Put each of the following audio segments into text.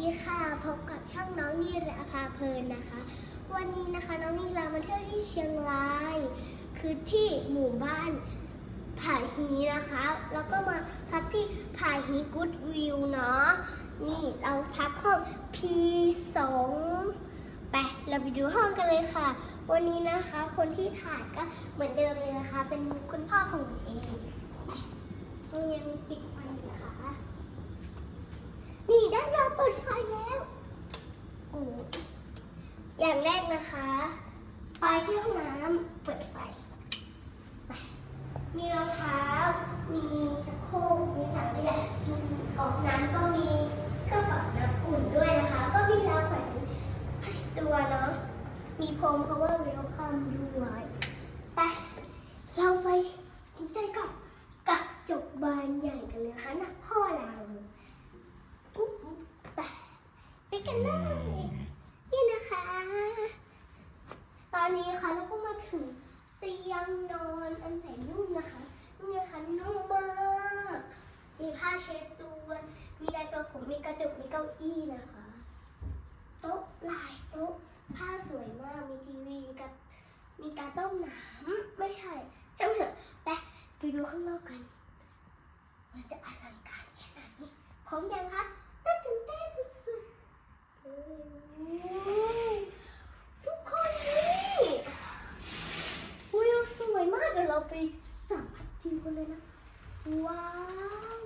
ดีค่ะ พบกับช่องน้องนีราพาเพลินนะคะ วันนี้นะคะน้องนีรามาเที่ยวที่เชียงราย คือที่หมู่บ้านผาฮีนะคะ แล้วก็มาพักที่ผาฮีกูดวิวเนาะ นี่เราพักห้อง P2 ไปเราไปดูห้องกันเลยค่ะ วันนี้นะคะ คนที่ถ่ายก็เหมือนเดิมเลยนะคะ เป็นคุณพ่อของเองไปห้องยังปิดไฟอยู่นะคะ ได้เราเปิดไฟแล้วโอ้อย่างแรกนะคะ ไปที่ห้องน้ำเปิดไฟไปมีรองเท้า มีชักโครกมีถังขยะมีกล่องน้ำก็มีเครื่องปรับน้ำอุ่นด้วยนะคะ ก็มีราวแขวนพัสตัวเนาะ มีพรม power welcome ด้วยไป เราไปสนใจกับกระจกบานใหญ่กันเลยนะคะนะพ่อเราปุ๊บไปไปกันเลย นี่นะคะ ตอนนี้นะคะเราก็มาถึงเตียงนอนอันแสนนุ่มนะคะนี่นะคะนุ่มมาก มีผ้าเช็ดตัว มีไดร์ตัว ผมมีกระจกมีเก้าอี้นะคะโต๊ะหลายโต๊ะผ้าสวยมากมีทีวีมีกระมีการต้มน้ำไม่ใช่ช่างเถอะไปไปดูข้างนอกกัน มันจะอลังการแค่ไหนพร้อมยังคะน่าตื่นเต้นสุดๆทุกคนนี่วิวสวยมากเดี๋ยวเราไปสัมผัสวิวกันเลยนะว้าว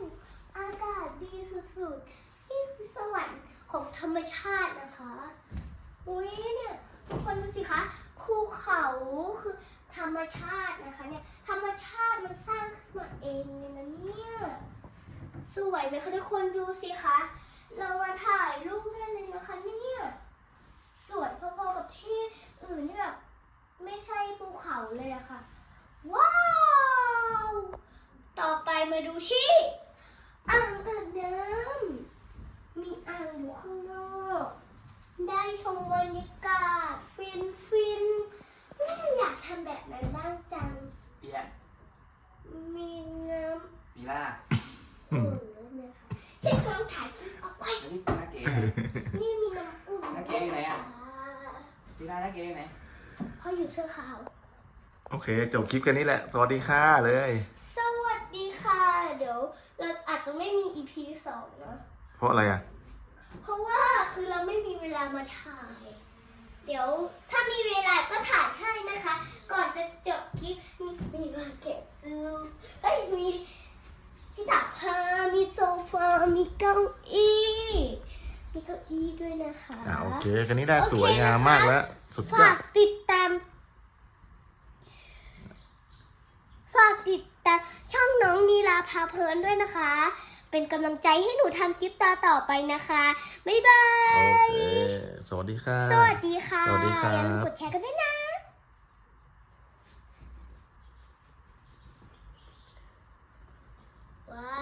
อากาศดีสุดๆ นี่คือสวรรค์ของธ รรมชาตินะคะ อุ้ยเนี่ยทุกคนดูสิคะภูเขาคือธรรมชาตินะคะเนี่ยธรรมชาติมันสร้างขึ้นมาเองเลยนะเนี่ยสวยไหมคะทุกคนดูสิคะ เรามาถ่ายรูปได้เลยนะคะเนี่ย สวยพอๆกับที่อื่นที่แบบไม่ใช่ภูเขาเลยอะค่ะ ว้าว ต่อไปมาดูที่อ่างอาบน้ำมี อ่างอยู่ข้างนอก ได้ชมบรรยากาศ ฟินฟินๆอืมอยากทำแบบนั้นบ้างจัง เปียกมีน้ปีล่าำอุ่นด้วยนะคะฉันกำลังถ่ายคลิปเอาไว้แล้วนี่นักเก๋ไหนนี่มีน้ำอุ่นนักเก๋อยู่ไหนอะค่ะปีล่านักเก๋อยู่ไหน พ่ออยู่เสื้อขาว โอเค จบคลิปกันนี่แหละ สวัสดีค่ะเลย สวัสดีค่ะ เดี๋ยวเราอาจจะไม่มี EP สองนะเพราะอะไรอะ เพราะว่าคือเราไม่มีเวลามาถ่าย เดี๋ยวถ้ามีเวลาก็ถ่ายให้นะคะ ก่อนจะจบคลิปมีมีมาเก็ตซูเอ้ยมีที่ตักผ้ามีโซฟา มีเก้าอี้มีเก้าอี้ด้วยนะคะอ่าโอเคกันนี้ได้โอเคสวยงามมากแล้ว สุดยอฝาด กติดตาม ฝากติดตามช่องน้องนีลาพาเพลินด้วยนะคะ เป็นกำลังใจให้หนูทำคลิปต่อต่อๆไปนะคะ บ๊ายบาโอยเค สวัสดีค่ะ สวัสดีค่ะสวัสดีครับ อย่าลืมกดแชร์กันด้วยนะ